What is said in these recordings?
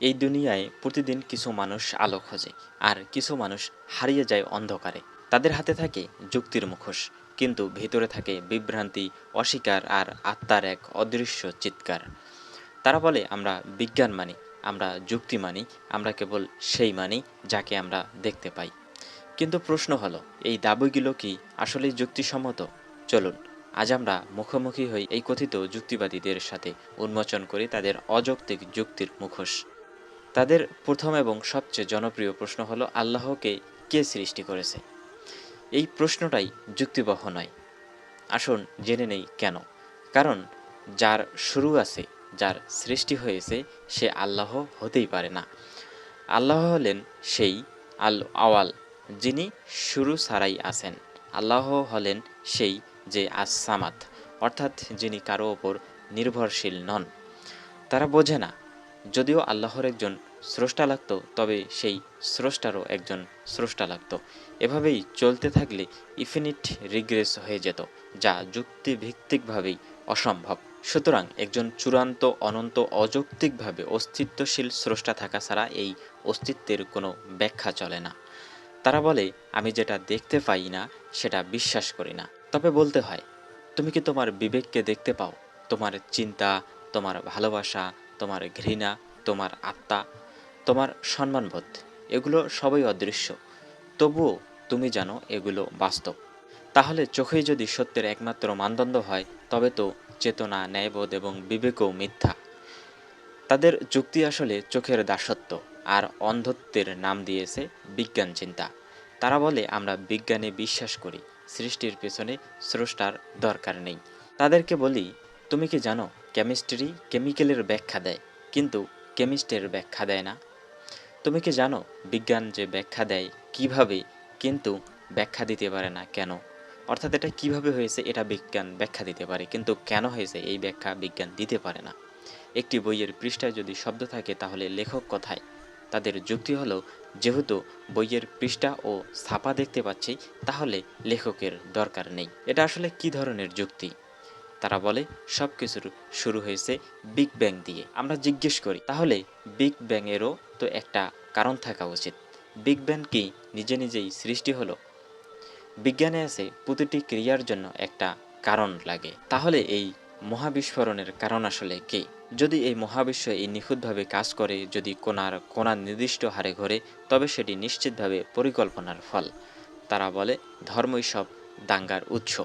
এই দুনিয়ায় প্রতিদিন কিছু মানুষ আলো খোঁজে আর কিছু মানুষ হারিয়ে যায় অন্ধকারে। তাদের হাতে থাকে যুক্তির মুখোশ, কিন্তু ভিতরে থাকে বিভ্রান্তি, অস্বীকার আর আত্মার এক অদৃশ্য চিৎকার। তারা বলে, আমরা বিজ্ঞান মানি, আমরা যুক্তি মানি, আমরা কেবল সেই মানি যাকে আমরা দেখতে পাই। কিন্তু প্রশ্ন হলো, এই দাবিগুলো কি আসলেই যুক্তিসম্মত? চলুন, আজ আমরা মুখোমুখি হই এই কথিত যুক্তিবাদীদের সাথে উন্মোচন করি তাদের অযৌক্তিক যুক্তির মুখোশ। তাদের প্রথম এবং সবচেয়ে জনপ্রিয় প্রশ্ন হলো, আল্লাহকে কে সৃষ্টি করেছে? এই প্রশ্নটাই যুক্তিবহ নয়। আসুন জেনে নেই কেন। কারণ যার শুরু আছে, যার সৃষ্টি হয়েছে, সে আল্লাহ হতেই পারে না। আল্লাহ হলেন সেই আল আওয়াল যিনি শুরু ছাড়াই আছেন। আল্লাহ হলেন সেই যে আসামাত অর্থাৎ যিনি কারও ওপর নির্ভরশীল নন। তারা বোঝে না, যদিও আল্লাহর একজন স্রষ্টা লাগতো, তবে সেই স্রষ্টারও একজন স্রষ্টা লাগতো। এভাবেই চলতে থাকলে ইফিনিট রিগ্রেস হয়ে যেত, যা যুক্তিভিত্তিকভাবেই অসম্ভব। সুতরাং একজন চূড়ান্ত, অনন্ত, অযৌক্তিকভাবে অস্তিত্বশীল স্রষ্টা থাকা ছাড়া এই অস্তিত্বের কোনো ব্যাখ্যা চলে না। তারা বলে, আমি যেটা দেখতে পাই না, সেটা বিশ্বাস করি না। তবে বলতে হয়, তুমি কি তোমার বিবেককে দেখতে পাও? তোমার চিন্তা, তোমার ভালোবাসা, তোমার ঘৃণা, তোমার আত্মা তোমার সম্মানবোধ, এগুলো সবই অদৃশ্য। তবুও তুমি জানো এগুলো বাস্তব। তাহলে চোখেই যদি সত্যের একমাত্র মানদণ্ড হয়, তবে তো চেতনা, ন্যায়বোধ এবং বিবেকও মিথ্যা। তাদের যুক্তি আসলে চোখের দাসত্ব আর অন্ধত্বের নাম দিয়েছে বিজ্ঞান চিন্তা। তারা বলে, আমরা বিজ্ঞানে বিশ্বাস করি, সৃষ্টির পেছনে স্রষ্টার দরকার নেই। তাদেরকে বলি, তুমি কি জানো, কেমিস্ট্রি কেমিক্যালের ব্যাখ্যা দেয়, কিন্তু কেমিস্টের ব্যাখ্যা দেয় না? তুমি কি জানো, বিজ্ঞান যে ব্যাখ্যা দেয় কীভাবে, কিন্তু ব্যাখ্যা দিতে পারে না কেন? অর্থাৎ এটা কীভাবে হয়েছে, এটা বিজ্ঞান ব্যাখ্যা দিতে পারে, কিন্তু কেন হয়েছে, এই ব্যাখ্যা বিজ্ঞান দিতে পারে না? একটি বইয়ের পৃষ্ঠায় যদি শব্দ থাকে, তাহলে লেখক কথায়? তাদের যুক্তি হলো, যেহেতু বইয়ের পৃষ্ঠা ও ছাপা দেখতে পাচ্ছি, তাহলে লেখকের দরকার নেই। এটা আসলে কি ধরনের যুক্তি? তারা বলে সব কিছুর শুরু হয়েছে বিগ ব্যাং দিয়ে। আমরা জিজ্ঞেস করি, তাহলে বিগ ব্যাংয়েরও তো একটা কারণ থাকা উচিত। বিগ ব্যাং কি নিজে নিজেই সৃষ্টি হলো? বিজ্ঞানে আছে প্রতিটি ক্রিয়ার জন্য একটা কারণ লাগে। তাহলে এই মহাবিস্ফোরণের কারণ আসলে কে? যদি এই মহাবিশ্ব এই নিখুঁতভাবে কাজ করে, যদি কোনার কোনার নির্দিষ্ট হারে ঘরে, তবে সেটি নিশ্চিতভাবে পরিকল্পনার ফল। তারা বলে, ধর্মই সব দাঙ্গার উৎস।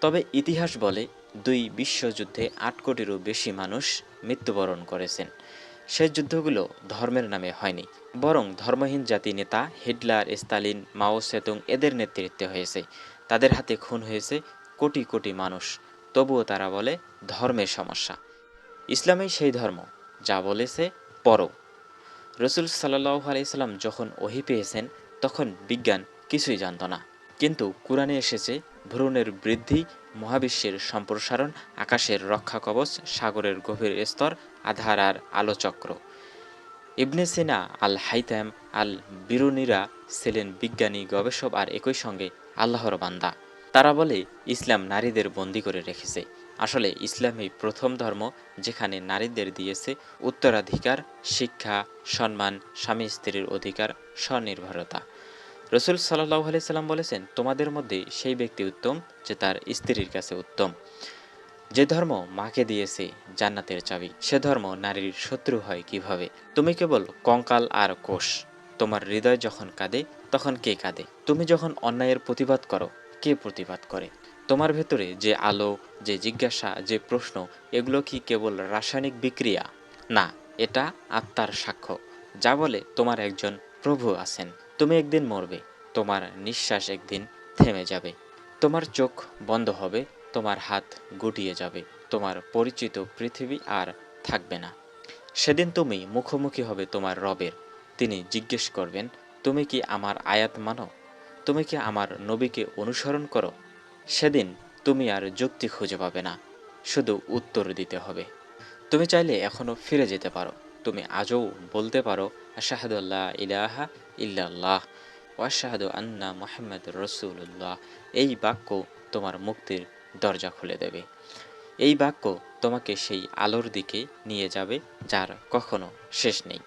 তবে ইতিহাস বলে দুই বিশ্বযুদ্ধে আট কোটিরও বেশি মানুষ মৃত্যুবরণ করেছেন। সে যুদ্ধগুলো ধর্মের নামে হয়নি, বরং ধর্মহীন জাতি নেতা হিটলার, স্তালিন, মাও সেতুং এদের নেতৃত্বে হয়েছে। তাদের হাতে খুন হয়েছে কোটি কোটি মানুষ, তবুও তারা বলে ধর্মের সমস্যা। ইসলামেই সেই ধর্ম, যা বলেছে পর রসুল সাল্লাহ আলাইসাল্লাম যখন ওহি পেয়েছেন, তখন বিজ্ঞান কিছুই জানত না। কিন্তু কোরআনে এসেছে ভ্রূণের বৃদ্ধি, মহাবিশ্বের সম্প্রসারণ, আকাশের রক্ষা কবচ, সাগরের গভীর স্তর আধার আর আলোচক্র। ইবনে সিনা আল হাইতাম আল বিরুনিরা ছিলেন বিজ্ঞানী, গবেষক আর একই সঙ্গে আল্লাহর বান্দা। তারা বলে, ইসলাম নারীদের বন্দি করে রেখেছে। আসলে ইসলামই প্রথম ধর্ম যেখানে নারীদের দিয়েছে উত্তরাধিকার, শিক্ষা, সম্মান স্বামী স্ত্রীর অধিকার, স্বনির্ভরতা। রসুল সাল্লাহ সাল্লাম বলেছেন, তোমাদের মধ্যে সেই ব্যক্তি উত্তম যে তার স্ত্রীর কাছে উত্তম। যে ধর্ম মাকে দিয়েছে জান্নাতের চাবি, সে ধর্ম নারীর শত্রু হয় কীভাবে? তুমি কেবল কঙ্কাল আর কোষ। তোমার হৃদয় যখন কাঁদে, তখন কে কাঁদে? তুমি যখন অন্যায়ের প্রতিবাদ করো, কে প্রতিবাদ করে? তোমার ভেতরে যে আলো, যে জিজ্ঞাসা, যে প্রশ্ন, এগুলো কি কেবল রাসায়নিক বিক্রিয়া? না, এটা আত্মার সাক্ষ্য। যা বলে তোমার একজন প্রভু আছেন। তুমি একদিন মরবে, তোমার নিঃশ্বাস একদিন থেমে যাবে, তোমার চোখ বন্ধ হবে, তোমার হাত গুটিয়ে যাবে, তোমার পরিচিত পৃথিবী আর থাকবে না। সেদিন তুমি মুখোমুখি হবে তোমার রবের। তিনি জিজ্ঞেস করবেন, তুমি কি আমার আয়াত মানো? তুমি কি আমার নবীকে অনুসরণ করো? সেদিন তুমি আর যুক্তি খুঁজে পাবে না, শুধু উত্তর দিতে হবে। তুমি চাইলে এখনও ফিরে যেতে পারো। তুমি আজও বলতে পারো আশাহাদুল্লাহ ইলাহা ইল্লাল্লাহ ওয়াশাহাদু আন্না মোহাম্মদ রসুল্লাহ এই বাক্য তোমার মুক্তির দরজা খুলে দেবে। এই বাক্য তোমাকে সেই আলোর দিকে নিয়ে যাবে, যার কখনো শেষ নেই।